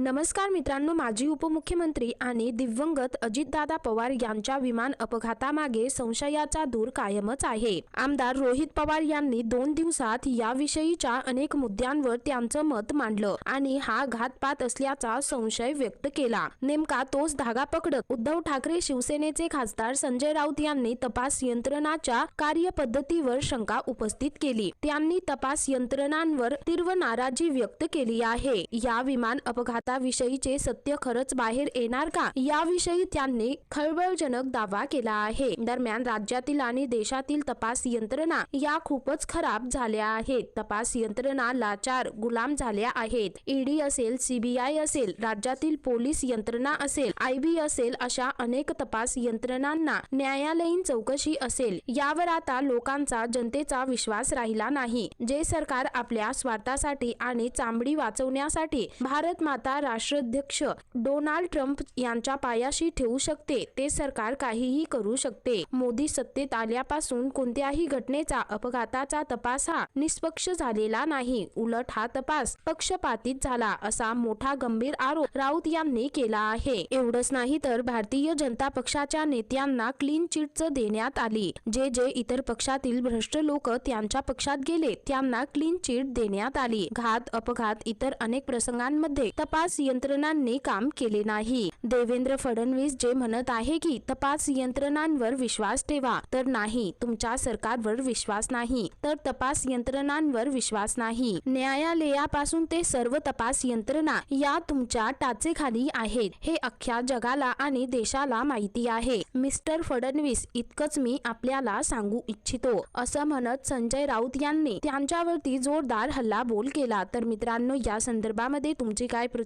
नमस्कार मित्रांनो माजी उपमुख्यमंत्री आणि दिवंगत अजितदादा पवार यांच्या विमान अपघातामागे संशयाचा दूर कायमच आहे. आमदार रोहित पवार यांनी दोन दिवसात याविषयीच्या अनेक मुद्द्यांवर त्यांचं मत मांडलं आणि हा घातपात असल्याचा संशय व्यक्त केला. नेमका तोच धागा पकडत उद्धव ठाकरे शिवसेनेचे खासदार संजय राऊत यांनी तपास यंत्रणाच्या कार्यपद्धतीवर शंका उपस्थित केली. त्यांनी तपास यंत्रणांवर तीव्र नाराजी व्यक्त केली आहे. या विमान अपघात भारताविषयीचे सत्य खरंच बाहेर येणार का? याविषयी त्यांनी खळबळजनक दावा केला आहे. दरम्यान राज्यातील आणि देशातील तपास यंत्रणा या खूपच खराब झाल्या आहेत. तपास यंत्रणा लाचार गुलाम झाल्या आहेत. ईडी असेल सीबीआय असेल राज्यातील पोलीस यंत्रणा असेल आयबी असेल अशा अनेक तपास यंत्रणांना न्यायालयीन चौकशी असेल. यावर आता लोकांचा जनतेचा विश्वास राहिला नाही. जे सरकार आपल्या स्वार्थासाठी आणि चांबडी वाचवण्यासाठी भारत माता राष्ट्राध्यक्ष डोनाल्ड ट्रम्प यांच्या पायाशी ठेवू शकते. ते सरकार काहीही करू शकते. मोदी सत्तेत आल्यापासून कोणत्याही घटनेचा अपघाताचा तपास हा निष्पक्ष झालेला नाही. उलट हा तपास पक्षपातीत झाला असा मोठा गंभीर आरोप राऊत यांनी केला आहे. एवढंच नाही तर भारतीय जनता पक्षाच्या नेत्यांना क्लीन चिट देण्यात आली. जे जे इतर पक्षातील भ्रष्ट लोक त्यांच्या पक्षात गेले त्यांना क्लीन चिट देण्यात आली. घात अपघात इतर अनेक प्रसंगांमध्ये तपास तपास यंत्रणांनी काम केले नाही. देवेंद्र फडणवीस जे म्हणत आहे की तपास यंत्रणांवर विश्वास ठेवा तर नाही तुमच्या सरकारवर विश्वास नाही. तर तपास यंत्रणांवर विश्वास नाही. न्यायालयापासून ते सर्व तपास यंत्रणा या तुमच्या टाचेखाली आहेत. हे अख्ख्या जगाला आणि देशाला माहिती आहे. मिस्टर फडणवीस इतकंच मी आपल्याला सांगू इच्छितो. असं म्हणत संजय राऊत यांनी त्यांच्यावरती जोरदार हल्ला बोल केला. तर मित्रांनो या संदर्भामध्ये तुमची काय